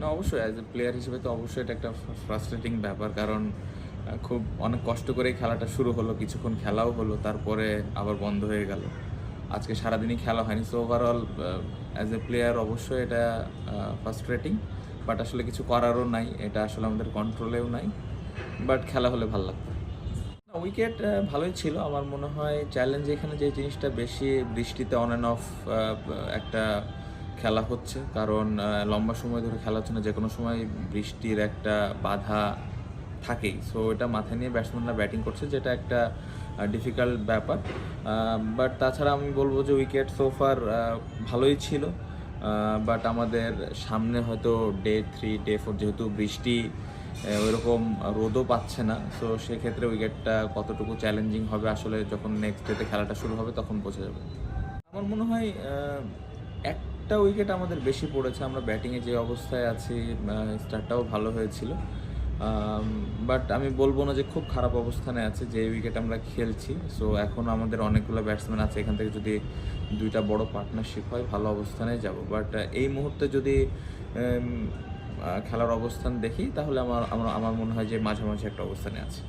না, অবশ্যই as a player হিসেবে তো অবশ্যই এটা একটা ফ্রাস্ট্রেটিং ব্যাপার, কারণ খুব অনেক কষ্ট করেই খেলাটা শুরু হলো, কিছুক্ষণ খেলাও হলো, তারপরে আবার বন্ধ হয়ে গেল। আজকে সারাদিনই খেলা হয়নি so overall as a player অবশ্যই এটা ফ্রাস্ট্রেটিং বাট আসলে কিছু করারও নাই, এটা আসলে আমাদের কন্ট্রোলেও নাই বাট খেলা হলে ভালো লাগতো। উইকেট ভালোই ছিল, আমার মনে হয় চ্যালেঞ্জ এখানে যে জিনিসটা বেশি বৃষ্টিতে অন অ্যান্ড অফ একটা খেলা হচ্ছে কারণ লম্বা সময় ধরে খেলা হচ্ছে না যে কোনো সময় বৃষ্টির একটা বাধা থাকেই। সো এটা মাথায় নিয়ে ব্যাটসম্যানরা ব্যাটিং করছে যেটা একটা ডিফিকাল্ট ব্যাপার। বাট তাছাড়া আমি বলব যে উইকেট সোফার ভালোই ছিল। বাট আমাদের সামনে হয়তো ডে থ্রি ডে ফোর যেহেতু বৃষ্টি ওইরকম রোদও পাচ্ছে না। সো সেক্ষেত্রে উইকেটটা কতটুকু চ্যালেঞ্জিং হবে আসলে যখন নেক্সট ডেতে খেলাটা শুরু হবে তখন বোঝা যাবে। আমার মনে হয় আহ, একটা উইকেট আমাদের বেশি পড়েছে, আমরা ব্যাটিংয়ে যে অবস্থায় আছি স্টার্টটাও ভালো হয়েছিল। বাট আমি বলব না যে খুব খারাপ অবস্থানে আছে, যে উইকেট আমরা খেলছি। সো এখন আমাদের অনেকগুলো ব্যাটসম্যান আছে, এখান থেকে যদি দুইটা বড় পার্টনারশিপ হয়, ভালো অবস্থানে যাব। বাট এই মুহূর্তে যদি খেলার অবস্থান দেখি, তাহলে আমার আমার মনে হয় যে মাঝামাঝি একটা অবস্থানে আছে।